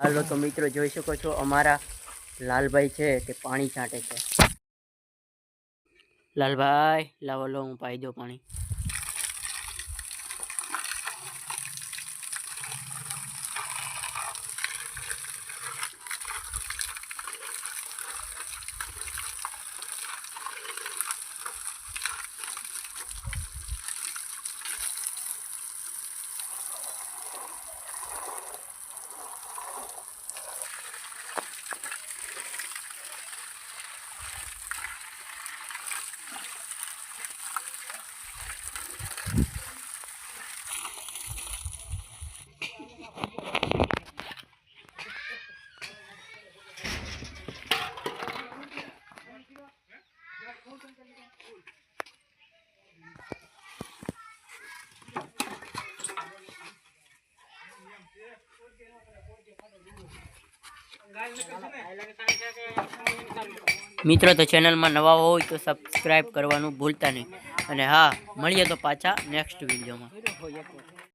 હાલો તો મિત્રો જોઈ શકો છો, અમારા લાલભાઈ છે તે પાણી છાંટે છે. લાલભાઈ, લાવો લો, હું પાઈ દો પાણી. મિત્રો, તો ચેનલમાં નવા હોય તો સબસ્ક્રાઈબ કરવાનું ભૂલતા નહીં. અને હા, મળીએ તો પાછા નેક્સ્ટ વિડીયોમાં